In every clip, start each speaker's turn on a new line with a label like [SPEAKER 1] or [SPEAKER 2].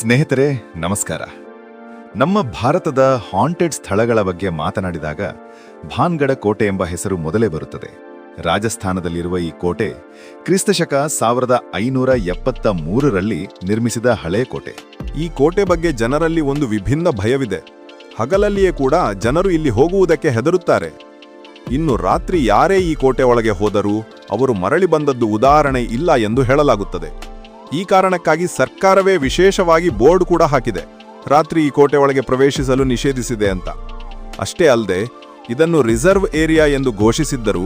[SPEAKER 1] ಸ್ನೇಹಿತರೆ, ನಮಸ್ಕಾರ. ನಮ್ಮ ಭಾರತದ ಹಾಂಟೆಡ್ ಸ್ಥಳಗಳ ಬಗ್ಗೆ ಮಾತನಾಡಿದಾಗ ಭಾನ್ಗಡ ಕೋಟೆ ಎಂಬ ಹೆಸರು ಮೊದಲೇ ಬರುತ್ತದೆ. ರಾಜಸ್ಥಾನದಲ್ಲಿರುವ ಈ ಕೋಟೆ, ಕ್ರಿಸ್ತಶಕ ಸಾವಿರದ ಐನೂರ ಎಪ್ಪತ್ತ ಮೂರರಲ್ಲಿ ನಿರ್ಮಿಸಿದ ಹಳೆ ಕೋಟೆ.
[SPEAKER 2] ಈ ಕೋಟೆ ಬಗ್ಗೆ ಜನರಲ್ಲಿ ಒಂದು ವಿಭಿನ್ನ ಭಯವಿದೆ. ಹಗಲಲ್ಲಿಯೇ ಕೂಡ ಜನರು ಇಲ್ಲಿ ಹೋಗುವುದಕ್ಕೆ ಹೆದರುತ್ತಾರೆ. ಇನ್ನು ರಾತ್ರಿ ಯಾರೇ ಈ ಕೋಟೆ ಒಳಗೆ ಹೋದರೂ, ಅವರು ಮರಳಿ ಬಂದದ್ದು ಉದಾಹರಣೆ ಇಲ್ಲ ಎಂದು ಹೇಳಲಾಗುತ್ತದೆ. ಈ ಕಾರಣಕ್ಕಾಗಿ ಸರ್ಕಾರವೇ ವಿಶೇಷವಾಗಿ ಬೋರ್ಡ್ ಕೂಡ ಹಾಕಿದೆ. ರಾತ್ರಿ ಈ ಕೋಟೆ ಒಳಗೆ ಪ್ರವೇಶಿಸಲು ನಿಷೇಧಿಸಿದೆ ಅಂತ. ಅಷ್ಟೇ ಅಲ್ಲದೆ, ಇದನ್ನು ರಿಸರ್ವ್ ಏರಿಯಾ ಎಂದು ಘೋಷಿಸಿದ್ದರೂ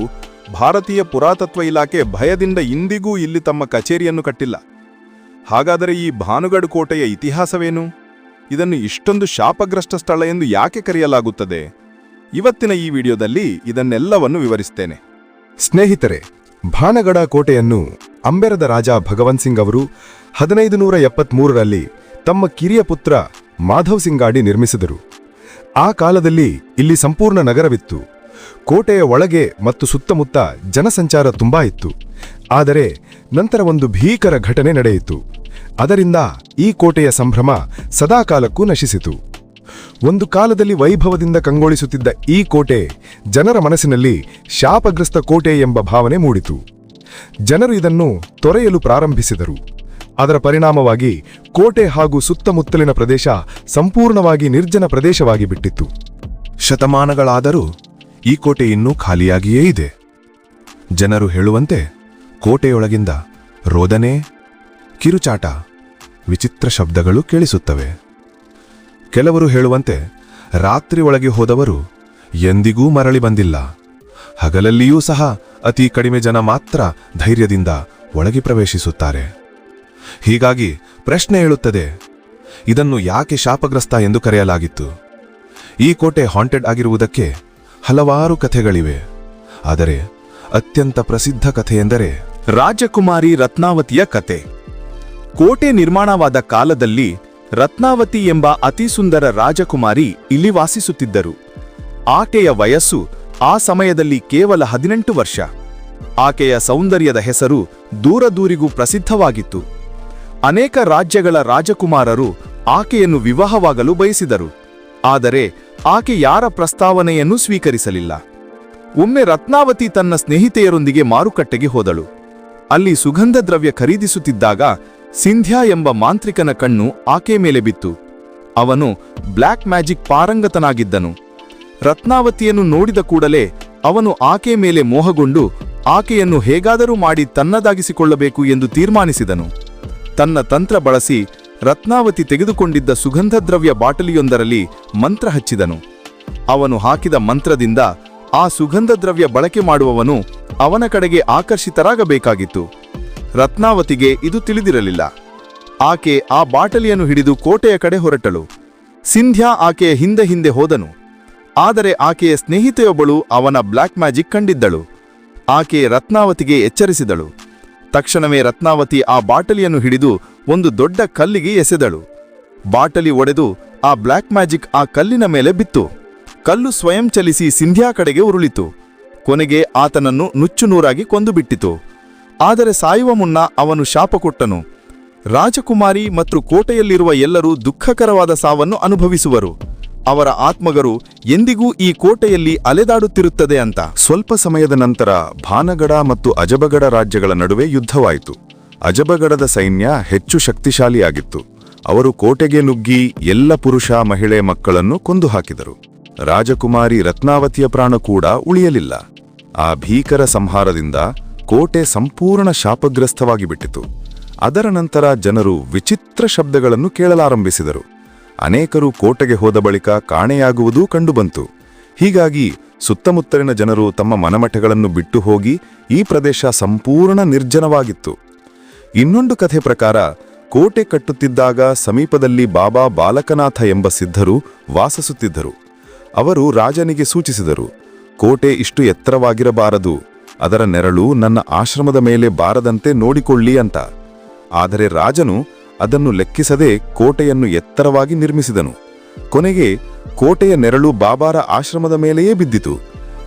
[SPEAKER 2] ಭಾರತೀಯ ಪುರಾತತ್ವ ಇಲಾಖೆ ಭಯದಿಂದ ಇಂದಿಗೂ ಇಲ್ಲಿ ತಮ್ಮ ಕಚೇರಿಯನ್ನು ಕಟ್ಟಿಲ್ಲ. ಹಾಗಾದರೆ ಈ ಭಾನುಗಡ್ ಕೋಟೆಯ ಇತಿಹಾಸವೇನು? ಇದನ್ನು ಇಷ್ಟೊಂದು ಶಾಪಗ್ರಸ್ತ ಸ್ಥಳ ಎಂದು ಯಾಕೆ ಕರೆಯಲಾಗುತ್ತದೆ? ಇವತ್ತಿನ ಈ ವಿಡಿಯೋದಲ್ಲಿ ಇದನ್ನೆಲ್ಲವನ್ನು ವಿವರಿಸ್ತೇನೆ.
[SPEAKER 3] ಸ್ನೇಹಿತರೆ, ಭಾನಗಡ ಕೋಟೆಯನ್ನು ಅಂಬೆರದ ರಾಜ ಭಗವಂತ್ ಸಿಂಗ್ ಅವರು ಹದಿನೈದು ನೂರ ಎಪ್ಪತ್ಮೂರರಲ್ಲಿ ತಮ್ಮ ಕಿರಿಯ ಪುತ್ರ ಮಾಧವ್ ಸಿಂಗಾಡಿ ನಿರ್ಮಿಸಿದರು. ಆ ಕಾಲದಲ್ಲಿ ಇಲ್ಲಿ ಸಂಪೂರ್ಣ ನಗರವಿತ್ತು. ಕೋಟೆಯ ಒಳಗೆ ಮತ್ತು ಸುತ್ತಮುತ್ತ ಜನಸಂಚಾರ ತುಂಬಾ ಇತ್ತು. ಆದರೆ ನಂತರ ಒಂದು ಭೀಕರ ಘಟನೆ ನಡೆಯಿತು. ಅದರಿಂದ ಈ ಕೋಟೆಯ ಸಂಭ್ರಮ ಸದಾಕಾಲಕ್ಕೂ ನಶಿಸಿತು. ಒಂದು ಕಾಲದಲ್ಲಿ ವೈಭವದಿಂದ ಕಂಗೊಳಿಸುತ್ತಿದ್ದ ಈ ಕೋಟೆ ಜನರ ಮನಸ್ಸಿನಲ್ಲಿ ಶಾಪಗ್ರಸ್ತ ಕೋಟೆ ಎಂಬ ಭಾವನೆ ಮೂಡಿತು. ಜನರು ಇದನ್ನು ತೊರೆಯಲು ಪ್ರಾರಂಭಿಸಿದರು. ಅದರ ಪರಿಣಾಮವಾಗಿ ಕೋಟೆ ಹಾಗೂ ಸುತ್ತಮುತ್ತಲಿನ ಪ್ರದೇಶ ಸಂಪೂರ್ಣವಾಗಿ ನಿರ್ಜನ ಪ್ರದೇಶವಾಗಿ ಬಿಟ್ಟಿತ್ತು.
[SPEAKER 4] ಶತಮಾನಗಳಾದರೂ ಈ ಕೋಟೆ ಇನ್ನೂ ಖಾಲಿಯಾಗಿಯೇ ಇದೆ. ಜನರು ಹೇಳುವಂತೆ ಕೋಟೆಯೊಳಗಿಂದ ರೋದನೆ, ಕಿರುಚಾಟ, ವಿಚಿತ್ರ ಶಬ್ದಗಳು ಕೇಳಿಸುತ್ತವೆ. ಕೆಲವರು ಹೇಳುವಂತೆ ರಾತ್ರಿ ಒಳಗೆ ಹೋದವರು ಎಂದಿಗೂ ಮರಳಿ ಬಂದಿಲ್ಲ. ಹಗಲಲ್ಲಿಯೂ ಸಹ ಅತಿ ಕಡಿಮೆ ಜನ ಮಾತ್ರ ಧೈರ್ಯದಿಂದ ಒಳಗೆ ಪ್ರವೇಶಿಸುತ್ತಾರೆ. ಹೀಗಾಗಿ ಪ್ರಶ್ನೆ ಹೇಳುತ್ತದೆ ಇದನ್ನು ಯಾಕೆ ಶಾಪಗ್ರಸ್ತ ಎಂದು ಕರೆಯಲಾಗಿತ್ತು? ಈ ಕೋಟೆ ಹಾಂಟೆಡ್ ಆಗಿರುವುದಕ್ಕೆ ಹಲವಾರು ಕಥೆಗಳಿವೆ. ಆದರೆ ಅತ್ಯಂತ ಪ್ರಸಿದ್ಧ ಕಥೆಯೆಂದರೆ
[SPEAKER 2] ರಾಜಕುಮಾರಿ ರತ್ನಾವತಿಯ ಕತೆ. ಕೋಟೆ ನಿರ್ಮಾಣವಾದ ಕಾಲದಲ್ಲಿ ರತ್ನಾವತಿ ಎಂಬ ಅತಿ ಸುಂದರ ರಾಜಕುಮಾರಿ ಇಲ್ಲಿ ವಾಸಿಸುತ್ತಿದ್ದರು. ಆಕೆಯ ವಯಸ್ಸು ಆ ಸಮಯದಲ್ಲಿ ಕೇವಲ ಹದಿನೆಂಟು ವರ್ಷ. ಆಕೆಯ ಸೌಂದರ್ಯದ ಹೆಸರು ದೂರದೂರಿಗೂ ಪ್ರಸಿದ್ಧವಾಗಿತ್ತು. ಅನೇಕ ರಾಜ್ಯಗಳ ರಾಜಕುಮಾರರು ಆಕೆಯನ್ನು ವಿವಾಹವಾಗಲು ಬಯಸಿದರು. ಆದರೆ ಆಕೆ ಯಾರ ಪ್ರಸ್ತಾವನೆಯನ್ನು ಸ್ವೀಕರಿಸಲಿಲ್ಲ. ಒಮ್ಮೆ ರತ್ನಾವತಿ ತನ್ನ ಸ್ನೇಹಿತೆಯರೊಂದಿಗೆ ಮಾರುಕಟ್ಟೆಗೆ ಹೋದಳು. ಅಲ್ಲಿ ಸುಗಂಧ ದ್ರವ್ಯ ಖರೀದಿಸುತ್ತಿದ್ದಾಗ ಸಿಂಧ್ಯಾ ಎಂಬ ಮಾಂತ್ರಿಕನ ಕಣ್ಣು ಆಕೆ ಮೇಲೆ ಬಿತ್ತು. ಅವನು ಬ್ಲ್ಯಾಕ್ ಮ್ಯಾಜಿಕ್ ಪಾರಂಗತನಾಗಿದ್ದನು. ರತ್ನಾವತಿಯನ್ನು ನೋಡಿದ ಕೂಡಲೇ ಅವನು ಆಕೆ ಮೇಲೆ ಮೋಹಗೊಂಡು ಆಕೆಯನ್ನು ಹೇಗಾದರೂ ಮಾಡಿ ತನ್ನದಾಗಿಸಿಕೊಳ್ಳಬೇಕು ಎಂದು ತೀರ್ಮಾನಿಸಿದನು. ತನ್ನ ತಂತ್ರ ಬಳಸಿ ರತ್ನಾವತಿ ತೆಗೆದುಕೊಂಡಿದ್ದ ಸುಗಂಧದ್ರವ್ಯ ಬಾಟಲಿಯೊಂದರಲ್ಲಿ ಮಂತ್ರ ಹಚ್ಚಿದನು. ಅವನು ಹಾಕಿದ ಮಂತ್ರದಿಂದ ಆ ಸುಗಂಧದ್ರವ್ಯ ಬಳಕೆ ಮಾಡುವವನು ಅವನ ಕಡೆಗೆ ಆಕರ್ಷಿತರಾಗಬೇಕಾಗಿತ್ತು. ರತ್ನಾವತಿಗೆ ಇದು ತಿಳಿದಿರಲಿಲ್ಲ. ಆಕೆ ಆ ಬಾಟಲಿಯನ್ನು ಹಿಡಿದು ಕೋಟೆಯ ಕಡೆ ಹೊರಟಳು. ಸಿಂಧ್ಯಾ ಆಕೆಯ ಹಿಂದೆ ಹಿಂದೆ ಹೋದನು. ಆದರೆ ಆಕೆಯ ಸ್ನೇಹಿತೆಯೊಬ್ಬಳು ಅವನ ಬ್ಲ್ಯಾಕ್ ಮ್ಯಾಜಿಕ್ ಕಂಡಿದ್ದಳು. ಆಕೆ ರತ್ನಾವತಿಗೆ ಎಚ್ಚರಿಸಿದಳು. ತಕ್ಷಣವೇ ರತ್ನಾವತಿ ಆ ಬಾಟಲಿಯನ್ನು ಹಿಡಿದು ಒಂದು ದೊಡ್ಡ ಕಲ್ಲಿಗೆ ಎಸೆದಳು. ಬಾಟಲಿ ಒಡೆದು ಆ ಬ್ಲ್ಯಾಕ್ ಮ್ಯಾಜಿಕ್ ಆ ಕಲ್ಲಿನ ಮೇಲೆ ಬಿತ್ತು. ಕಲ್ಲು ಸ್ವಯಂ ಚಲಿಸಿ ಸಿಂಧ್ಯಾ ಕಡೆಗೆ ಉರುಳಿತು. ಕೊನೆಗೆ ಆತನನ್ನು ನುಚ್ಚುನೂರಾಗಿ ಕೊಂದುಬಿಟ್ಟಿತು. ಆದರೆ ಸಾಯುವ ಮುನ್ನ ಅವನು ಶಾಪ ಕೊಟ್ಟನು. ರಾಜಕುಮಾರಿ ಮತ್ತು ಕೋಟೆಯಲ್ಲಿರುವ ಎಲ್ಲರೂ ದುಃಖಕರವಾದ ಸಾವನ್ನು ಅನುಭವಿಸುವರು. ಅವರ ಆತ್ಮಗರು ಎಂದಿಗೂ ಈ ಕೋಟೆಯಲ್ಲಿ ಅಲೆದಾಡುತ್ತಿರುತ್ತದೆ ಅಂತ.
[SPEAKER 4] ಸ್ವಲ್ಪ ಸಮಯದ ನಂತರ ಭಾನಗಡ ಮತ್ತು ಅಜಬಗಡ ರಾಜ್ಯಗಳ ನಡುವೆ ಯುದ್ಧವಾಯಿತು. ಅಜಬಗಡದ ಸೈನ್ಯ ಹೆಚ್ಚು ಶಕ್ತಿಶಾಲಿಯಾಗಿತ್ತು. ಅವರು ಕೋಟೆಗೆ ನುಗ್ಗಿ ಎಲ್ಲ ಪುರುಷ, ಮಹಿಳೆ ಮಕ್ಕಳನ್ನು ಕೊಂದು ಹಾಕಿದರು ರಾಜಕುಮಾರಿ ರತ್ನಾವತಿಯ ಪ್ರಾಣ ಕೂಡ ಉಳಿಯಲಿಲ್ಲ. ಆ ಭೀಕರ ಸಂಹಾರದಿಂದ ಕೋಟೆ ಸಂಪೂರ್ಣ ಶಾಪಗ್ರಸ್ತವಾಗಿಬಿಟ್ಟಿತು. ಅದರ ನಂತರ ಜನರು ವಿಚಿತ್ರ ಶಬ್ದಗಳನ್ನು ಕೇಳಲಾರಂಭಿಸಿದರು. ಅನೇಕರು ಕೋಟೆಗೆ ಹೋದ ಬಳಿಕ ಕಾಣೆಯಾಗುವುದೂ ಕಂಡುಬಂತು. ಹೀಗಾಗಿ ಸುತ್ತಮುತ್ತಲಿನ ಜನರು ತಮ್ಮ ಮನಮಠಗಳನ್ನು ಬಿಟ್ಟು ಹೋಗಿ ಈ ಪ್ರದೇಶ ಸಂಪೂರ್ಣ ನಿರ್ಜನವಾಗಿತ್ತು. ಇನ್ನೊಂದು ಕಥೆ ಪ್ರಕಾರ, ಕೋಟೆ ಕಟ್ಟುತ್ತಿದ್ದಾಗ ಸಮೀಪದಲ್ಲಿ ಬಾಬಾ ಬಾಲಕನಾಥ ಎಂಬ ಸಿದ್ಧರು ವಾಸಿಸುತ್ತಿದ್ದರು. ಅವರು ರಾಜನಿಗೆ ಸೂಚಿಸಿದರು, ಕೋಟೆ ಇಷ್ಟು ಎತ್ತರವಾಗಿರಬಾರದು, ಅದರ ನೆರಳು ನನ್ನ ಆಶ್ರಮದ ಮೇಲೆ ಬಾರದಂತೆ ನೋಡಿಕೊಳ್ಳಿ ಅಂತ. ಆದರೆ ರಾಜನು ಅದನ್ನು ಲೆಕ್ಕಿಸದೆ ಕೋಟೆಯನ್ನು ಎತ್ತರವಾಗಿ ನಿರ್ಮಿಸಿದನು. ಕೊನೆಗೆ ಕೋಟೆಯ ನೆರಳು ಬಾಬಾರ ಆಶ್ರಮದ ಮೇಲೆಯೇ ಬಿದ್ದಿತು.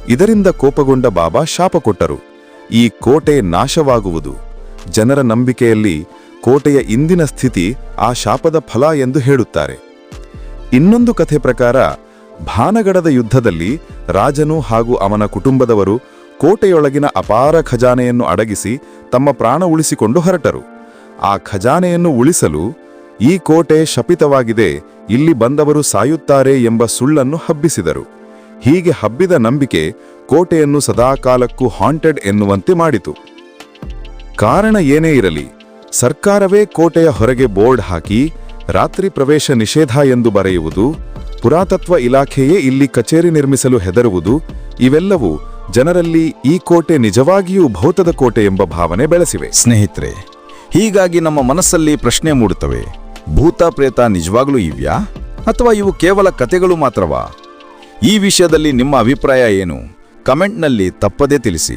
[SPEAKER 4] ಇದರಿಂದ ಕೋಪಗೊಂಡ ಬಾಬಾ ಶಾಪ ಕೊಟ್ಟರು. ಈ ಕೋಟೆ ನಾಶವಾಗುವುದು. ಜನರ ನಂಬಿಕೆಯಲ್ಲಿ
[SPEAKER 2] ಕೋಟೆಯ ಇಂದಿನ ಸ್ಥಿತಿ ಆ ಶಾಪದ ಫಲ ಎಂದು ಹೇಳುತ್ತಾರೆ. ಇನ್ನೊಂದು ಕಥೆ ಪ್ರಕಾರ, ಭಾನಗಡದ ಯುದ್ಧದಲ್ಲಿ ರಾಜನು ಹಾಗೂ ಅವನ ಕುಟುಂಬದವರು ಕೋಟೆಯೊಳಗಿನ ಅಪಾರ ಖಜಾನೆಯನ್ನು ಅಡಗಿಸಿ ತಮ್ಮ ಪ್ರಾಣ ಉಳಿಸಿಕೊಂಡು ಹೊರಟರು. ಆ ಖಜಾನೆಯನ್ನು ಉಳಿಸಲು ಈ ಕೋಟೆ ಶಪಿತವಾಗಿದೆ, ಇಲ್ಲಿ ಬಂದವರು ಸಾಯುತ್ತಾರೆ ಎಂಬ ಸುಳ್ಳನ್ನು ಹಬ್ಬಿಸಿದರು. ಹೀಗೆ ಹಬ್ಬಿದ ನಂಬಿಕೆ ಕೋಟೆಯನ್ನು ಸದಾಕಾಲಕ್ಕೂ ಹಾಂಟೆಡ್ ಎನ್ನುವಂತೆ ಮಾಡಿತು. ಕಾರಣ ಏನೇ ಇರಲಿ, ಸರ್ಕಾರವೇ ಕೋಟೆಯ ಹೊರಗೆ ಬೋರ್ಡ್ ಹಾಕಿ, ರಾತ್ರಿ ಪ್ರವೇಶ ನಿಷೇಧ ಎಂದು ಬರೆಯುವುದು, ಪುರಾತತ್ವ ಇಲಾಖೆಯೇ ಇಲ್ಲಿ ಕಚೇರಿ ನಿರ್ಮಿಸಲು ಹೆದರುವುದು, ಇವೆಲ್ಲವೂ ಜನರಲ್ಲಿ ಈ ಕೋಟೆ ನಿಜವಾಗಿಯೂ ಭೌತದ ಕೋಟೆ ಎಂಬ ಭಾವನೆ ಬೆಳೆಸಿವೆ.
[SPEAKER 5] ಸ್ನೇಹಿತರೆ ಹೀಗಾಗಿ ನಮ್ಮ ಮನಸ್ಸಲ್ಲಿ ಪ್ರಶ್ನೆ ಮೂಡುತ್ತವೆ. ಭೂತ, ಪ್ರೇತ ನಿಜವಾಗ್ಲೂ ಇವ್ಯಾ? ಅಥವಾ ಇವು ಕೇವಲ ಕತೆಗಳು ಮಾತ್ರವಾ? ಈ ವಿಷಯದಲ್ಲಿ ನಿಮ್ಮ ಅಭಿಪ್ರಾಯ ಏನು? ಕಮೆಂಟ್ನಲ್ಲಿ ತಪ್ಪದೇ ತಿಳಿಸಿ.